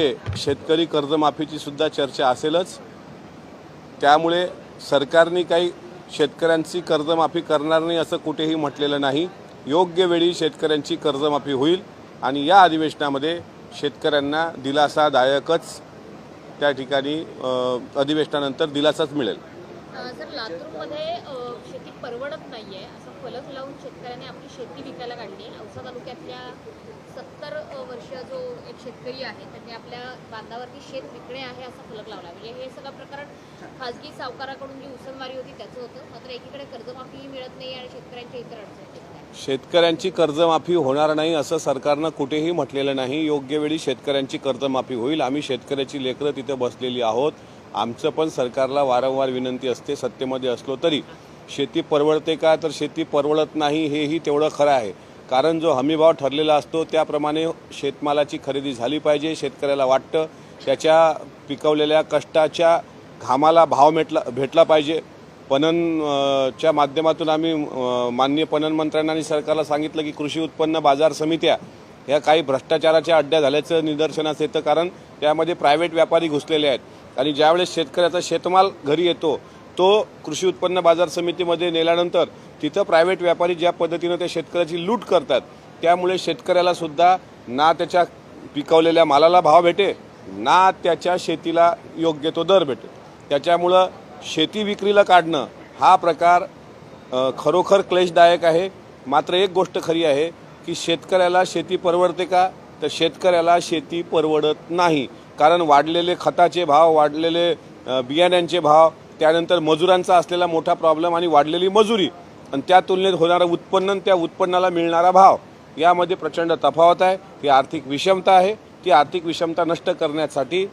शेतकरी कर्जमाफीची सुद्धा चर्चा असेलच. त्यामुळे सरकारने काही शेतकऱ्यांची कर्जमाफी करणार नाही असं कुठेही म्हटलेलं नाही. योग्य वेळी शेतकऱ्यांची कर्जमाफी होईल आणि या अधिवेशनामध्ये शेतकऱ्यांना दिलासादायकच त्या ठिकाणी अधिवेशनानंतर दिलासाच मिळेल. सर लातूरमध्ये शेती परवडत नाही आहे असं फलक लावून शेतकऱ्याने आपली शेती विकायला काढली औसा तालुक्यातल्या सत्तर वर्ष जो एक शेतकरी आहे त्यांनी आपल्या बांधावरती शेत विकणे आहे असा फलक लावला. म्हणजे हे सगळं प्रकरण खाजगी सावकाराकडून जी उसनवारी होती त्याचं होतं. मात्र एकीकडे कर्जमाफीही मिळत नाही आणि शेतकऱ्यांच्या इतर अडचणी शेतकऱ्यांची कर्जमाफी होणार नाही असं सरकारनं कुठेही म्हटलेलं नाही. योग्य वेळी शेतकऱ्यांची कर्जमाफी होईल. आम्ही शेतकऱ्याची लेकरं तिथे बसलेली आहोत. आमचं पण सरकारला वारंवार विनंती असते सत्तेमध्ये असलो तरी. शेती परवडते का? तर शेती परवडत नाही हेही तेवढं खरं आहे. कारण जो हमीभाव ठरलेला असतो त्याप्रमाणे शेतमालाची खरेदी झाली पाहिजे शेतकऱ्याला वाटतं. त्याच्या पिकवलेल्या कष्टाच्या घामाला भाव भेटला भेटला पाहिजे. पणन च्या माध्यमातून आम्ही माननीय पणन मंत्र्यांना आणि सरकारला सांगितलं की कृषी उत्पन्न बाजार समित्या ह्या काही भ्रष्टाचाराच्या अड्ड्या झाल्याचं निदर्शनास येतं. कारण त्यामध्ये प्रायव्हेट व्यापारी घुसलेले आहेत. आणि ज्यावेळेस शेतकऱ्याचा शेतमाल घरी येतो तो कृषी उत्पन्न बाजार समितीमध्ये नेल्यानंतर तिथं प्रायव्हेट व्यापारी ज्या पद्धतीनं त्या शेतकऱ्याची लूट करतात त्यामुळे शेतकऱ्याला सुद्धा ना त्याच्या पिकवलेल्या मालाला भाव भेटे ना त्याच्या शेतीला योग्य तो दर भेटे. त्याच्यामुळं शेती विक्रीला काढणं हा प्रकार खरोखर क्लेशदायक आहे. मात्र एक गोष्ट खरी आहे की शेतकऱ्याला शेती परवडते का? तर शेतकऱ्याला शेती परवडत नाही. कारण वाढलेले खताचे भाव वाढलेले बियाण्यांचे भाव त्यानंतर मजुरांचा असलेला मोठा प्रॉब्लेम आणि वाढलेली मजुरी. आणि त्या तुलनेत होणारं उत्पन्न त्या उत्पन्नाला मिळणारा भाव यामध्ये प्रचंड तफावत आहे. ही आर्थिक विषमता आहे. ती आर्थिक विषमता नष्ट करण्यासाठी